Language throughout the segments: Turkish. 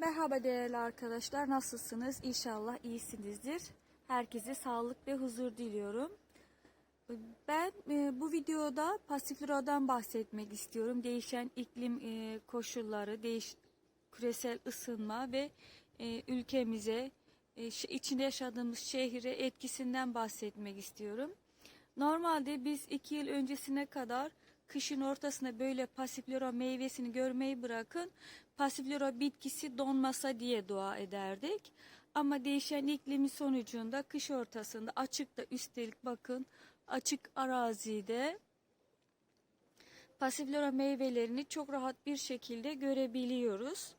Merhaba değerli arkadaşlar. Nasılsınız? İnşallah iyisinizdir. Herkese sağlık ve huzur diliyorum. Ben e, bu videoda pasifloradan bahsetmek istiyorum. Değişen iklim e, koşulları, değiş küresel ısınma ve e, ülkemize, içinde yaşadığımız şehire etkisinden bahsetmek istiyorum. Normalde biz iki yıl öncesine kadar kışın ortasında böyle pasiflora meyvesini görmeyi bırakın. Pasiflora bitkisi donmasa diye dua ederdik. Ama değişen iklimi sonucunda kış ortasında açıkta üstelik bakın açık arazide pasiflora meyvelerini çok rahat bir şekilde görebiliyoruz.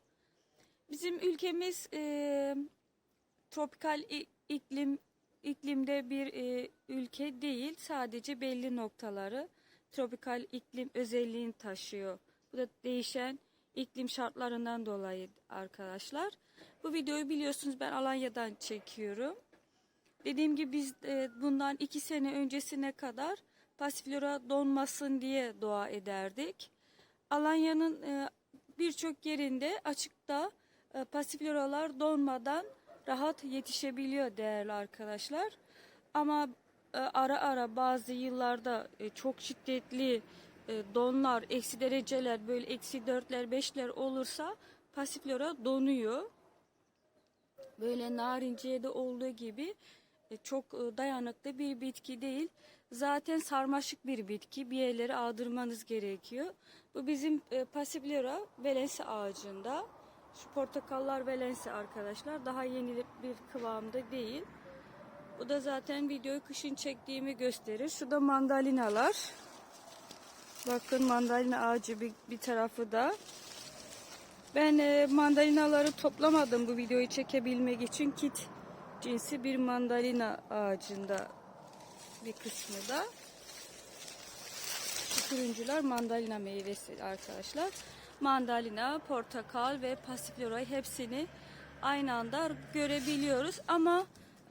Bizim ülkemiz e, tropikal iklim iklimde bir e, ülke değil. Sadece belli noktaları tropikal iklim özelliğini taşıyor. Bu da değişen iklim şartlarından dolayı arkadaşlar. Bu videoyu biliyorsunuz ben Alanya'dan çekiyorum. Dediğim gibi biz e, bundan iki sene öncesine kadar pasiflora donmasın diye dua ederdik. Alanya'nın e, birçok yerinde açıkta e, pasifloralar donmadan rahat yetişebiliyor değerli arkadaşlar. Ama ara ara bazı yıllarda e, çok şiddetli e, donlar, eksi dereceler böyle eksi dörtler, beşler olursa pasiflora donuyor. Böyle narinciyede olduğu gibi e, çok e, dayanıklı bir bitki değil. Zaten sarmaşık bir bitki. Bir yerlere ağdırmanız gerekiyor. Bu bizim e, Passiflora velense ağacında. Şu portakallar velense arkadaşlar. Daha yeni bir kıvamda değil. Bu da zaten videoyu kışın çektiğimi gösterir. Şu da mandalinalar. Bakın mandalina ağacı bir, bir tarafı da. Ben e, mandalinaları toplamadım bu videoyu çekebilmek için. Kit cinsi bir mandalina ağacında bir kısmı da. Turuncular mandalina meyvesi arkadaşlar. Mandalina, portakal ve pasiflorayı hepsini aynı anda görebiliyoruz. Ama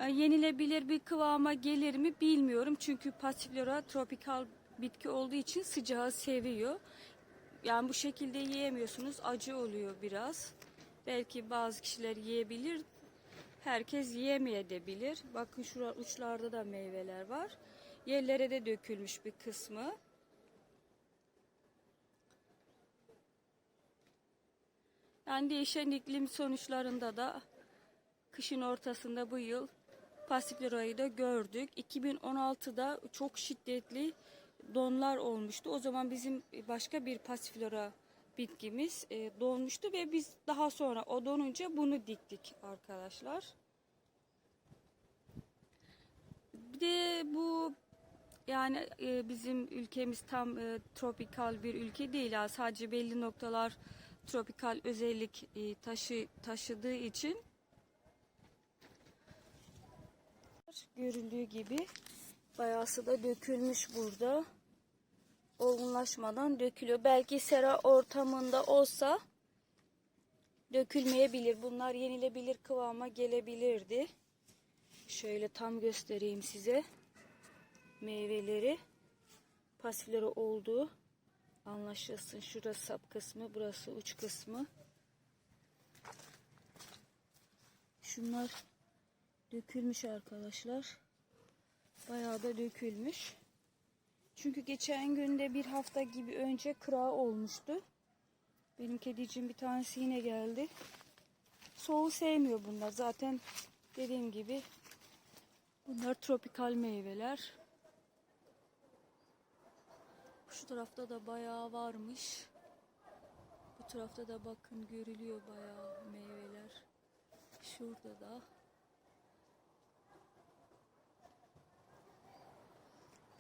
yenilebilir bir kıvama gelir mi bilmiyorum. Çünkü pasiflora tropikal bitki olduğu için sıcağı seviyor. Yani bu şekilde yiyemiyorsunuz. Acı oluyor biraz. Belki bazı kişiler yiyebilir. Herkes yiyemeyebilir. Bakın şurada uçlarda da meyveler var. Yerlere de dökülmüş bir kısmı. Yani değişen iklim sonuçlarında da kışın ortasında bu yıl pasiflorayı da gördük. 2016'da çok şiddetli donlar olmuştu. O zaman bizim başka bir pasiflora bitkimiz e, donmuştu ve biz daha sonra o donunca bunu diktik arkadaşlar. Bir de bu yani e, bizim ülkemiz tam e, tropikal bir ülke değil. Yani sadece belli noktalar tropikal özellik e, taşı taşıdığı için görüldüğü gibi bayağısı da dökülmüş burada. Olgunlaşmadan dökülüyor. Belki sera ortamında olsa dökülmeyebilir. Bunlar yenilebilir kıvama gelebilirdi. Şöyle tam göstereyim size. Meyveleri pasiflora olduğu anlaşılsın. Şurası sap kısmı, burası uç kısmı. Şunlar dökülmüş arkadaşlar. Bayağı da dökülmüş. Çünkü geçen günde bir hafta gibi önce kırağı olmuştu. Benim kedicim bir tanesi yine geldi. Soğuğu sevmiyor bunlar. Zaten dediğim gibi bunlar tropikal meyveler. Şu tarafta da bayağı varmış. Bu tarafta da bakın görülüyor bayağı meyveler. Şurada da.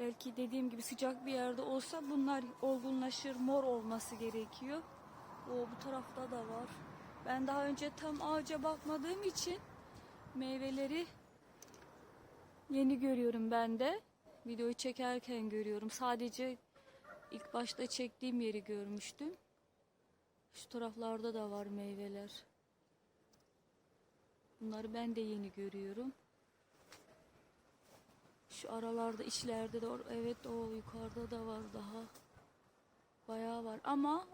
Belki dediğim gibi sıcak bir yerde olsa bunlar olgunlaşır, mor olması gerekiyor. O bu tarafta da var. Ben daha önce tam ağaca bakmadığım için meyveleri yeni görüyorum ben de. Videoyu çekerken görüyorum. Sadece ilk başta çektiğim yeri görmüştüm. Şu taraflarda da var meyveler. Bunları ben de yeni görüyorum. Şu aralarda içlerde de evet o yukarıda da var daha. Bayağı var ama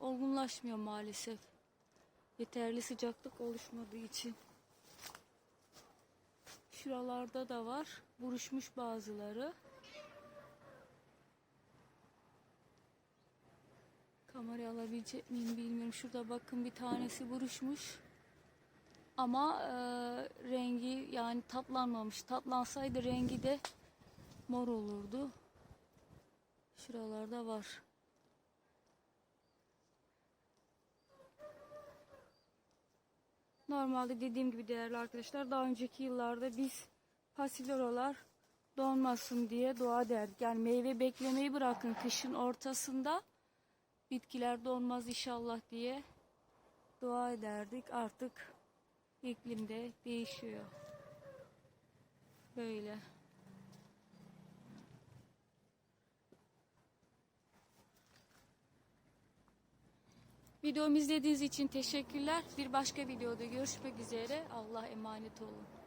olgunlaşmıyor maalesef. Yeterli sıcaklık oluşmadığı için. Şuralarda da var. Buruşmuş bazıları. Kamerayı alabilecek miyim bilmiyorum. Şurada bakın bir tanesi buruşmuş. Ama e, rengi yani tatlanmamış. Tatlansaydı rengi de mor olurdu. Şuralarda var. Normalde dediğim gibi değerli arkadaşlar daha önceki yıllarda biz pasiloralar donmasın diye dua ederdik. Yani meyve beklemeyi bırakın kışın ortasında bitkiler donmaz inşallah diye dua ederdik. Artık iklimde değişiyor. Böyle. Videomu izlediğiniz için teşekkürler. Bir başka videoda görüşmek üzere. Allah emanet olun.